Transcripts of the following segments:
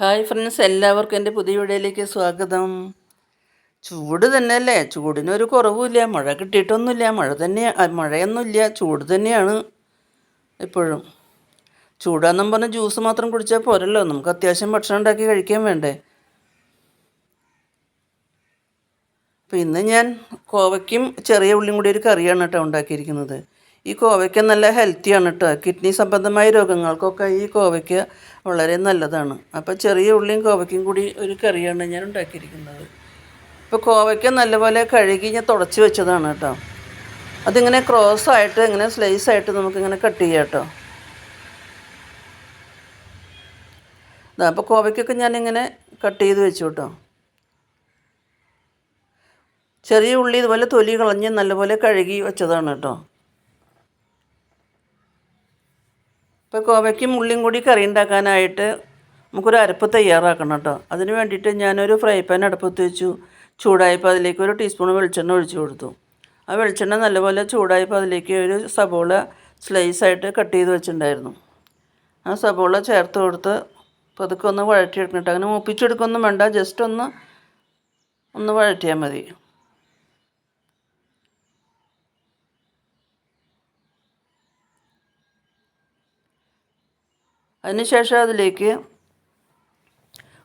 Hi friends എല്ലാവർക്കും എന്റെ പുതിയ വീഡിയോയിലേക്ക് സ്വാഗതം. ചൂട് തന്നെയല്ലേ? ചൂടിനൊരു കുറവുമില്ല മഴ കിട്ടിയിട്ടൊന്നുമില്ല മഴ തന്നെ മഴയൊന്നുമില്ല ചൂട് തന്നെയാണ് എപ്പോഴും ചൂടാന്നും പറഞ്ഞ് ജ്യൂസ് മാത്രം കുടിച്ചാൽ പോരല്ലോ നമുക്ക് അത്യാവശ്യം ഭക്ഷണം ഉണ്ടാക്കി കഴിക്കാൻ വേണ്ടേ? അപ്പോൾ ഇന്ന് ഞാൻ കോവയ്ക്കും ചെറിയ ഉള്ളിയും കൂടി ഒരു കറിയാണ് കേട്ടോ ഉണ്ടാക്കിയിരിക്കുന്നത്. ഈ കോവയ്ക്ക നല്ല ഹെൽത്തിയാണ് കേട്ടോ കിഡ്നി സംബന്ധമായ രോഗങ്ങൾക്കൊക്കെ ഈ കോവയ്ക്ക വളരെ നല്ലതാണ്. അപ്പോൾ ചെറിയ ഉള്ളിയും കോവയ്ക്കും കൂടി ഒരു കറിയാണ് ഞാൻ ഉണ്ടാക്കിയിരിക്കുന്നത്. ഇപ്പോൾ കോവയ്ക്ക നല്ലപോലെ കഴുകി ഞാൻ തുടച്ച് വെച്ചതാണ് കേട്ടോ അതിങ്ങനെ ക്രോസ് ആയിട്ട് ഇങ്ങനെ സ്ലൈസ് ആയിട്ട് നമുക്കിങ്ങനെ കട്ട് ചെയ്യാം കേട്ടോ അപ്പോൾ കോവയ്ക്കൊക്കെ ഞാനിങ്ങനെ കട്ട് ചെയ്ത് വെച്ചു കേട്ടോ ചെറിയ ഉള്ളി ഇതുപോലെ തൊലി കളഞ്ഞ് നല്ലപോലെ കഴുകി വെച്ചതാണ് കേട്ടോ ഇപ്പോൾ കോവയ്ക്കും ഉള്ളിയും കൂടി കറി ഉണ്ടാക്കാനായിട്ട് നമുക്കൊരു അരപ്പ് തയ്യാറാക്കണം കേട്ടോ. അതിന് വേണ്ടിയിട്ട് ഞാനൊരു ഫ്രൈ പാൻ അടുപ്പത്ത് വെച്ചു. ചൂടായപ്പോൾ അതിലേക്ക് ഒരു ടീസ്പൂൺ വെളിച്ചെണ്ണ ഒഴിച്ചു കൊടുത്തു. ആ വെളിച്ചെണ്ണ നല്ലപോലെ ചൂടായപ്പോൾ അതിലേക്ക് ഒരു സബോള സ്ലൈസ് ആയിട്ട് കട്ട് ചെയ്ത് വെച്ചിട്ടുണ്ടായിരുന്നു. ആ സബോള ചേർത്ത് കൊടുത്ത് പതുക്കെ ഒന്ന് വഴറ്റിയെടുക്കണം കേട്ടോ. അങ്ങനെ മൂപ്പിച്ചെടുക്കൊന്നും വേണ്ട ജസ്റ്റ് ഒന്ന് ഒന്ന് വഴറ്റിയാൽ മതി. അതിനുശേഷം അതിലേക്ക്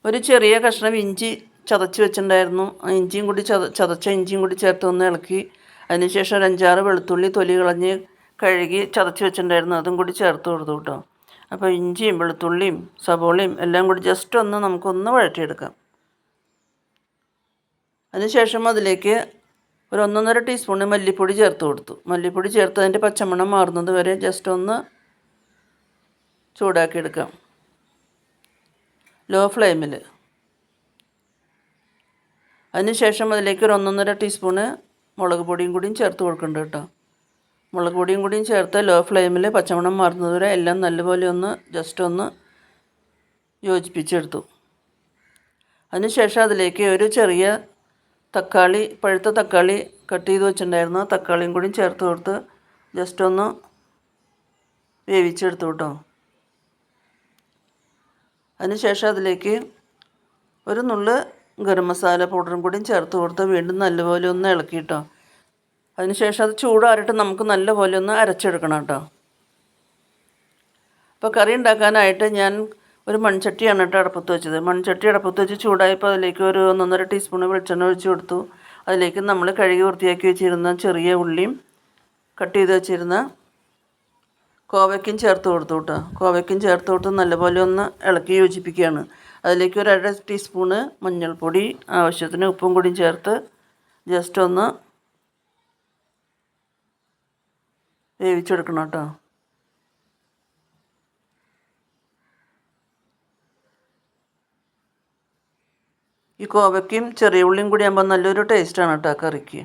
ഒരു ചെറിയ കഷ്ണം ഇഞ്ചി ചതച്ച് വെച്ചിട്ടുണ്ടായിരുന്നു. ഇഞ്ചിയും കൂടി ചത ചതച്ച ഇഞ്ചിയും കൂടി ചേർത്ത് ഒന്ന് ഇളക്കി അതിനുശേഷം ഒരു അഞ്ചാറ് വെളുത്തുള്ളി തൊലി കളഞ്ഞ് കഴുകി ചതച്ച് വെച്ചിട്ടുണ്ടായിരുന്നു. അതും കൂടി ചേർത്ത് കൊടുത്തു കേട്ടോ. അപ്പോൾ ഇഞ്ചിയും വെളുത്തുള്ളിയും സബോളയും എല്ലാം കൂടി ജസ്റ്റ് ഒന്ന് നമുക്കൊന്ന് വഴറ്റിയെടുക്കാം. അതിനുശേഷം അതിലേക്ക് ഒരു ഒന്നൊന്നര ടീസ്പൂണ് മല്ലിപ്പൊടി ചേർത്ത് കൊടുത്തു. മല്ലിപ്പൊടി ചേർത്ത് അതിന്റെ പച്ചമണം മാറുന്നത് വരെ ജസ്റ്റ് ഒന്ന് ചൂടാക്കിയെടുക്കാം. ലോ ഫ്ലെയിമിൽ അതിനുശേഷം അതിലേക്ക് ഒരു ഒന്നൊന്നര ടീസ്പൂണ് മുളക് പൊടിയും കൂടിയും ചേർത്ത് കൊടുക്കേണ്ടത് കേട്ടോ. മുളക് പൊടിയും കൂടിയും ചേർത്ത് ലോ ഫ്ലെയിമിൽ പച്ചമണം മാറുന്നതുവരെ എല്ലാം നല്ലപോലെ ഒന്ന് ജസ്റ്റ് ഒന്ന് യോജിപ്പിച്ചെടുത്തു. അതിനുശേഷം അതിലേക്ക് ഒരു ചെറിയ തക്കാളി പഴുത്ത തക്കാളി കട്ട് ചെയ്ത് വെച്ചിട്ടുണ്ടായിരുന്നു. തക്കാളിയും കൂടിയും ചേർത്ത് കൊടുത്ത് ജസ്റ്റ് ഒന്ന് വേവിച്ചെടുത്തു കേട്ടോ. അതിനുശേഷം അതിലേക്ക് ഒരു നുള്ള് ഗരം മസാല പൗഡറും കൂടിയും ചേർത്ത് കൊടുത്ത് വീണ്ടും നല്ലപോലെ ഒന്ന് ഇളക്കിയിട്ടോ. അതിനുശേഷം അത് ചൂടാറിയിട്ട് നമുക്ക് നല്ലപോലെ ഒന്ന് അരച്ചെടുക്കണം കേട്ടോ. അപ്പോൾ കറി ഉണ്ടാക്കാനായിട്ട് ഞാൻ ഒരു മൺചട്ടിയാണ് കേട്ടോ അടുപ്പത്ത് വെച്ചത്. മൺചട്ടി അടുപ്പത്ത് വെച്ച് ചൂടായപ്പോൾ അതിലേക്ക് ഒരു ഒന്നൊന്നര ടീസ്പൂൺ വെളിച്ചെണ്ണ ഒഴിച്ച് കൊടുത്തു. അതിലേക്ക് നമ്മൾ കഴുകി വൃത്തിയാക്കി വെച്ചിരുന്ന ചെറിയ ഉള്ളിയും കട്ട് ചെയ്ത് വെച്ചിരുന്ന കോവയ്ക്കും ചേർത്ത് കൊടുത്തു കേട്ടോ. കോവയ്ക്കും ചേർത്ത് കൊടുത്ത് നല്ലപോലെ ഒന്ന് ഇളക്കി യോജിപ്പിക്കുകയാണ്. അതിലേക്ക് ഒരു അര ടീസ്പൂണ് മഞ്ഞൾപ്പൊടി ആവശ്യത്തിന് ഉപ്പും കൂടിയും ചേർത്ത് ജസ്റ്റ് ഒന്ന് വേവിച്ചെടുക്കണം കേട്ടോ. ഈ കോവയ്ക്കും ചെറിയ ഉള്ളിയും കൂടി ആകുമ്പോൾ നല്ലൊരു ടേസ്റ്റാണ് കേട്ടോ കറിക്ക്.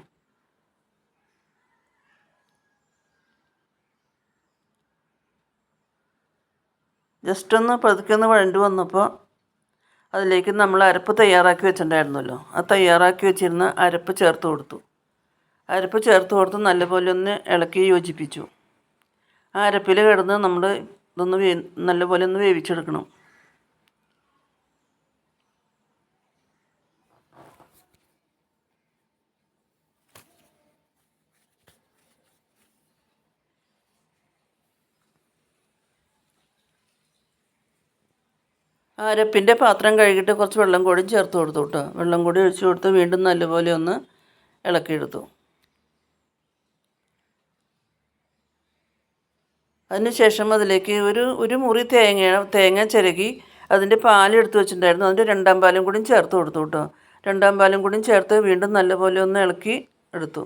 ജസ്റ്റ് ഒന്ന് പതുക്കെ ഒന്ന് വഴണ്ട് വന്നപ്പോൾ അതിലേക്ക് നമ്മൾ അരപ്പ് തയ്യാറാക്കി വെച്ചിട്ടുണ്ടായിരുന്നല്ലോ. ആ തയ്യാറാക്കി വെച്ചിരുന്ന അരപ്പ് ചേർത്ത് കൊടുത്തു. അരപ്പ് ചേർത്ത് കൊടുത്ത് നല്ലപോലെ ഒന്ന് ഇളക്കി യോജിപ്പിച്ചു. ആ അരപ്പിൽ കിടന്ന് നമ്മൾ ഇതൊന്ന് വേ നല്ലപോലെ ഒന്ന് വേവിച്ചെടുക്കണം. അരപ്പിന്റെ പാത്രം കഴുകിയിട്ട് കുറച്ച് വെള്ളം കൂടി ചേർത്ത് കൊടുത്തു കേട്ടോ. വെള്ളം കൂടി ഒഴിച്ച് കൊടുത്ത് വീണ്ടും നല്ലപോലെ ഒന്ന് ഇളക്കിയെടുത്തു അതിനുശേഷം അതിലേക്ക് ഒരു ഒരു മുറി തേങ്ങ തേങ്ങ ചിരകി അതിന്റെ പാലെടുത്ത് വെച്ചിട്ടുണ്ടായിരുന്നു. അതിന്റെ രണ്ടാം പാലും കൂടി ചേർത്ത് കൊടുത്തു കേട്ടോ. രണ്ടാം പാലും കൂടി ചേർത്ത് വീണ്ടും നല്ലപോലെ ഒന്ന് ഇളക്കി എടുത്തു.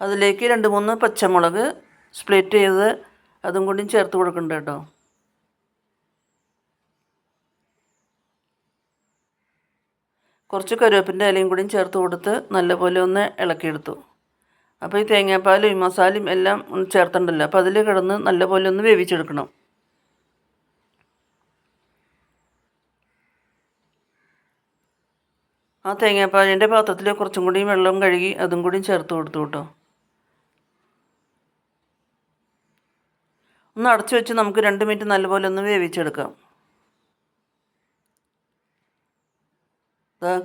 അതിലേക്ക് രണ്ട് മൂന്ന് പച്ചമുളക് സ്പ്ലിറ്റ് ചെയ്ത് അതും കൂടിയും ചേർത്ത് കൊടുക്കുന്നുണ്ട് കേട്ടോ. കുറച്ച് കരുവേപ്പിന്റെ ഇലയും കൂടിയും ചേർത്ത് കൊടുത്ത് നല്ലപോലെ ഒന്ന് ഇളക്കിയെടുത്തു. അപ്പോൾ ഈ തേങ്ങാപ്പാലും ഈ മസാലയും എല്ലാം ചേർത്തിട്ടുണ്ടല്ലോ അപ്പോൾ അതിൽ കിടന്ന് നല്ലപോലെ ഒന്ന് വേവിച്ചെടുക്കണം. ആ തേങ്ങാപ്പാലിന്റെ പാത്രത്തിൽ കുറച്ചും കൂടിയും വെള്ളം കഴുകി അതും കൂടിയും ചേർത്ത് കൊടുത്തു കേട്ടോ. ഒന്ന് അടച്ചു വെച്ച് നമുക്ക് രണ്ട് മിനിറ്റ് നല്ലപോലെ ഒന്ന് വേവിച്ചെടുക്കാം.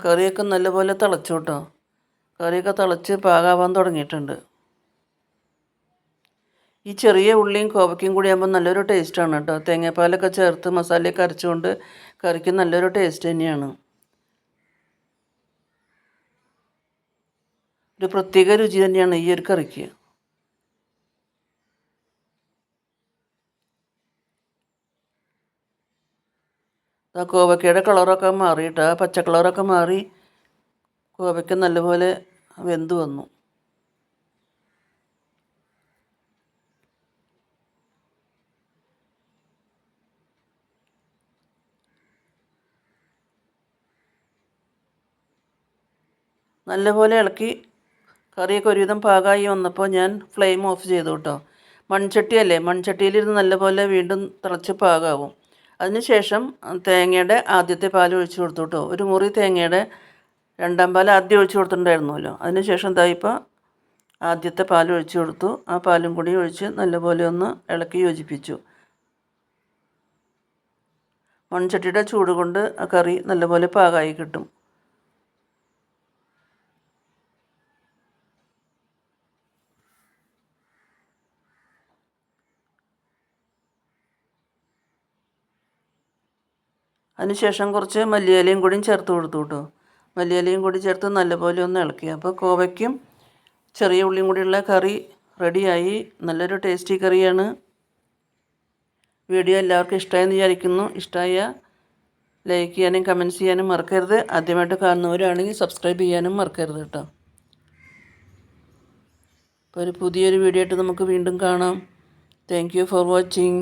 കറിയൊക്കെ നല്ലപോലെ തിളച്ചു കേട്ടോ. കറിയൊക്കെ തിളച്ച് പാകാവാൻ തുടങ്ങിയിട്ടുണ്ട്. ഈ ചെറിയ ഉള്ളിയും കോവയ്ക്കും കൂടി ആകുമ്പോൾ നല്ലൊരു ടേസ്റ്റാണ് കേട്ടോ. തേങ്ങാപ്പാലൊക്കെ ചേർത്ത് മസാലയൊക്കെ അരച്ചുകൊണ്ട് കറിക്ക് നല്ലൊരു ടേസ്റ്റ് തന്നെയാണ്. ഒരു പ്രത്യേക രുചി തന്നെയാണ് ഈ ഒരു കറിക്ക്. ആ കോവയ്ക്കയുടെ കളറൊക്കെ മാറിയിട്ട് ആ പച്ച കളറൊക്കെ മാറി കോവയ്ക്ക നല്ലപോലെ വെന്ത് വന്നു. നല്ലപോലെ ഇളക്കി കറിയൊക്കെ ഒരുവിധം പാകമായി വന്നപ്പോൾ ഞാൻ ഫ്ലെയിം ഓഫ് ചെയ്തു കേട്ടോ. മൺചട്ടിയല്ലേ മൺചട്ടിയിലിരുന്ന് നല്ലപോലെ വീണ്ടും തിളച്ച് പാകാവും. അതിനുശേഷം തേങ്ങയുടെ ആദ്യത്തെ പാൽ ഒഴിച്ചു കൊടുത്തു കേട്ടോ ഒരു മുറി തേങ്ങയുടെ രണ്ടാം പാൽ ആദ്യം ഒഴിച്ചു കൊടുത്തിട്ടുണ്ടായിരുന്നല്ലോ. അതിനുശേഷം ദാ ഇപ്പോൾ ആദ്യത്തെ പാൽ ഒഴിച്ചു കൊടുത്തു. ആ പാലും കൂടി ഒഴിച്ച് നല്ലപോലെ ഒന്ന് ഇളക്കി യോജിപ്പിച്ചു. മൺചട്ടിയുടെ ചൂട് കൊണ്ട് ആ കറി നല്ലപോലെ പാകമായി കിട്ടും. അതിനുശേഷം കുറച്ച് മല്ലിയിലയും കൂടി ചേർത്ത് കൊടുത്തു കേട്ടോ. മല്ലിയിലയും കൂടി ചേർത്ത് നല്ലപോലെ ഒന്ന് ഇളക്കി. അപ്പോൾ കോവയ്ക്കും ചെറിയ ഉള്ളിയും കൂടിയുള്ള കറി റെഡിയായി. നല്ലൊരു ടേസ്റ്റി കറിയാണ്. വീഡിയോ എല്ലാവർക്കും ഇഷ്ടമായെന്ന് വിചാരിക്കുന്നു. ഇഷ്ടമായ ലൈക്ക് ചെയ്യാനും കമന്റ്സ് ചെയ്യാനും മറക്കരുത്. ആദ്യമായിട്ട് കാണുന്നവരാണെങ്കിൽ സബ്സ്ക്രൈബ് ചെയ്യാനും മറക്കരുത് കേട്ടോ. അപ്പോൾ ഒരു പുതിയൊരു വീഡിയോ ആയിട്ട് നമുക്ക് വീണ്ടും കാണാം. Thank you for watching